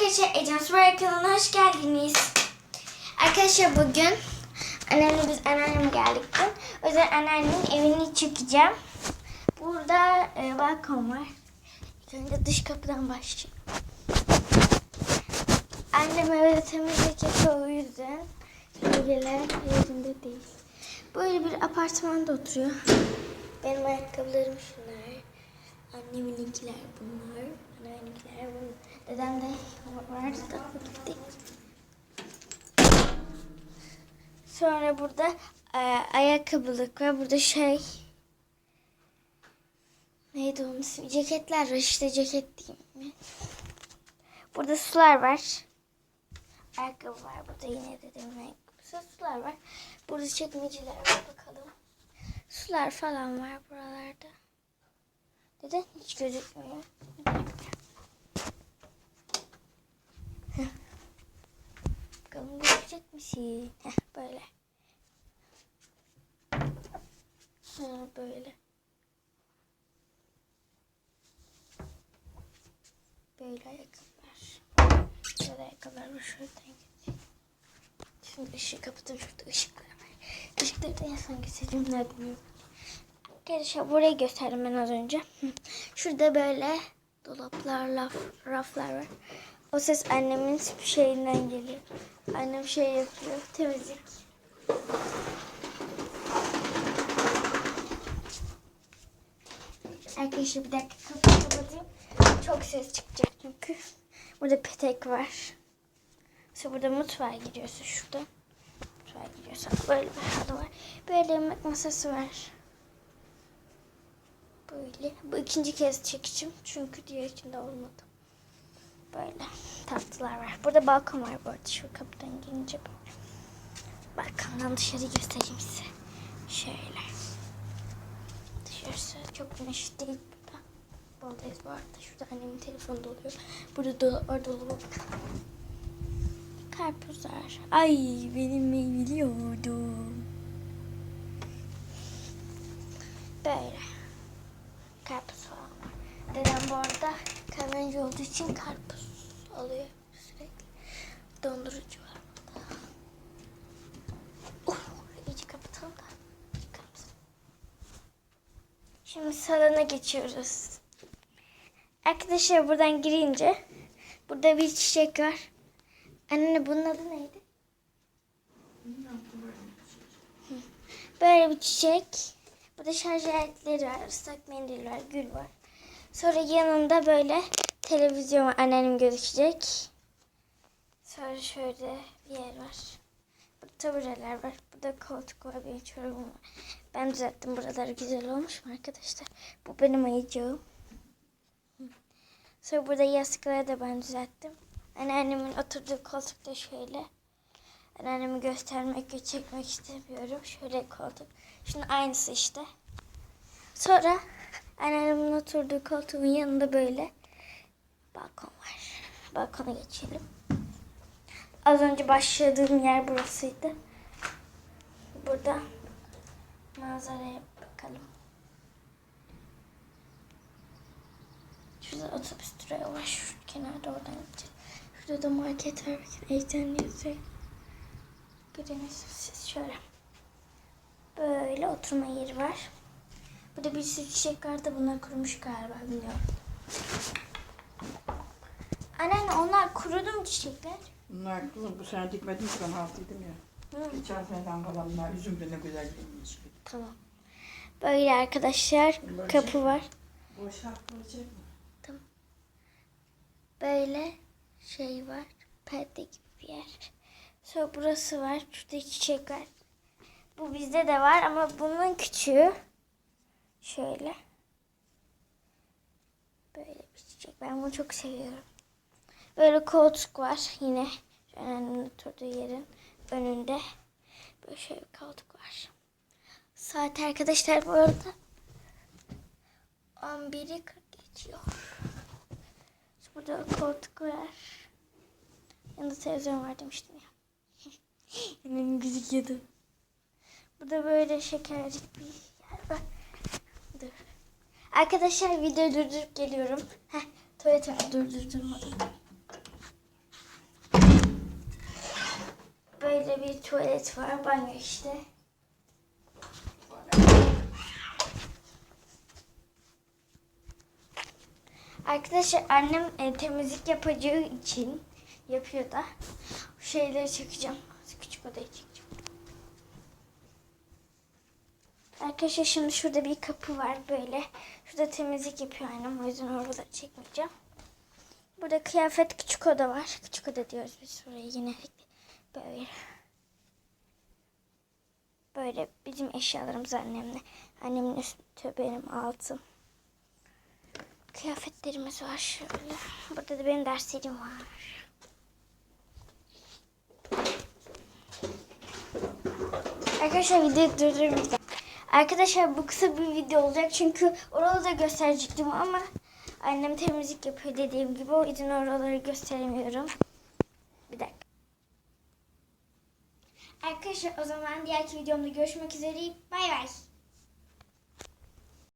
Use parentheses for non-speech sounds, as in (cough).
Arkadaşlar Ecem Spor kanalına hoş geldiniz. Arkadaşlar bugün annemle biz anneanneme geldik. O yüzden anneannemin evini çekeceğim. Burada e, balkon var. İlk önce dış kapıdan başlayayım. Annem evde temizlik yapıyor o yüzden bilgiler yerinde değil. Böyle bir apartmanda oturuyor. Benim ayakkabılarım şunlar. Anneminkiler bunlar. Anneminkiler bunlar. Dedem de vardı da gitti. Sonra burada e, ayakkabılık var. Burada şey neydi onun ismi? Ceketler var işte ceket diyeyim mi? Burada sular var. Ayakkabı var. Burada yine dedemin ayakkabısı. Sular var. Burada çekmeceler var. Bakalım. Sular falan var buralarda. Neden hiç gözükmüyor? Bakalım görecek misin? Heh, böyle. Ha, böyle. Böyle ayakkabılar. Böyle ayakkabılar var. Şuradan gideyim. Şimdi ışığı kapatayım. Şurada ışıklar var. Işıkları da en son göstereyim. Nerede bilmiyorum. Arkadaşlar burayı gösterdim ben az önce. Şurada böyle dolaplar, raflar var. O ses annemin şeyinden geliyor. Annem şey yapıyor, temizlik. Arkadaşlar bir dakika kapıyı kapatayım. Çok ses çıkacak çünkü. Burada petek var. Sonra burada mutfağa giriyorsun şurada. Mutfağa giriyorsun. Böyle bir halı var. Böyle yemek masası var. Böyle. Bu ikinci kez çekeceğim. Çünkü diğer içinde olmadı. Böyle tatlılar var. Burada balkon var bu arada. Şu kapıdan girince böyle. Balkondan dışarı göstereyim size. Şöyle. Dışarısı çok güneşli değil burada. Buradayız bu arada. Şurada annemin telefonu doluyor. Burada dolaplar dolu bak. Karpuzlar. Ay benim meyveliyordum. Böyle karpuz var. Dedem bu arada kamyoncu olduğu için karpuz alıyor sürekli. Dondurucu var burada. Uf, iyice kapatalım da? Şimdi salona geçiyoruz. Arkadaşlar buradan girince burada bir çiçek var. Anne bunun adı neydi? Böyle bir çiçek. Burada şarj aletleri var, ıslak mendil var, gül var. Sonra yanında böyle televizyon anneannem gözükecek. Sonra şöyle bir yer var. Burada tabureler var. Burada koltuk var, benim çorabım var. Ben düzelttim. Buraları güzel olmuş mu arkadaşlar? Bu benim ayıcığım. Sonra burada yastıkları da ben düzelttim. Anneannemin oturduğu koltuk da şöyle. Anneannemi göstermek ve çekmek istemiyorum. Şöyle koltuk. Şunun aynısı işte. Sonra anneannemin oturduğu koltuğun yanında böyle balkon var. Balkona geçelim. Az önce başladığım yer burasıydı. Burada manzaraya bakalım. Şurada otobüs durağı var. Şu kenarda oradan gideceğiz. Şurada da market var. Bakın Ejden yazıyor. Görüyorsunuz siz şöyle. Böyle oturma yeri var. Burada bir sürü çiçek var da bunlar kurumuş galiba bilmiyorum. Anneanne onlar kurudu mu çiçekler? Bunlar kızım bu sene dikmedim ki ben altıydım ya. Hı. Geçen seneden kalanlar üzüm de ne güzel giymiş. Tamam. Böyle arkadaşlar Böyle kapı var. Boş yapmayacak mı? Böyle şey var. Perde gibi bir yer. Sonra burası var. Şurada çiçek var. Bu bizde de var ama bunun küçüğü. Şöyle. Böyle bir çiçek. Ben bunu çok seviyorum. Böyle koltuk var yine. Annemin oturduğu yerin önünde. Böyle şöyle bir koltuk var. Saat arkadaşlar bu arada 11'i 40 geçiyor. Burada koltuk var. Yanında televizyon var demiştim ya. (laughs) Benim gözüküyordu. Burada böyle şekercik bir yer var. Dur. Arkadaşlar videoyu durdurup geliyorum. Heh, tuvalet var. Durdurdurmadım. Böyle bir tuvalet var. Banyo işte. Arkadaşlar annem e, temizlik yapacağı için yapıyor da şeyleri çekeceğim. Küçük odayı çekeceğim. Arkadaşlar şimdi şurada bir kapı var böyle. Şurada temizlik yapıyor annem o yüzden orada çekmeyeceğim. Burada kıyafet küçük oda var. Küçük oda diyoruz biz buraya yine böyle. Böyle bizim eşyalarımız annemle. Annemin üstü benim altım. Kıyafetlerimiz var şöyle. Burada da benim derslerim var. Arkadaşlar videoyu dakika. Arkadaşlar bu kısa bir video olacak çünkü oraları gösterecektim ama annem temizlik yapıyor dediğim gibi o yüzden oraları gösteremiyorum. Bir dakika. Arkadaşlar o zaman diğerki videomda görüşmek üzere. Bay bay.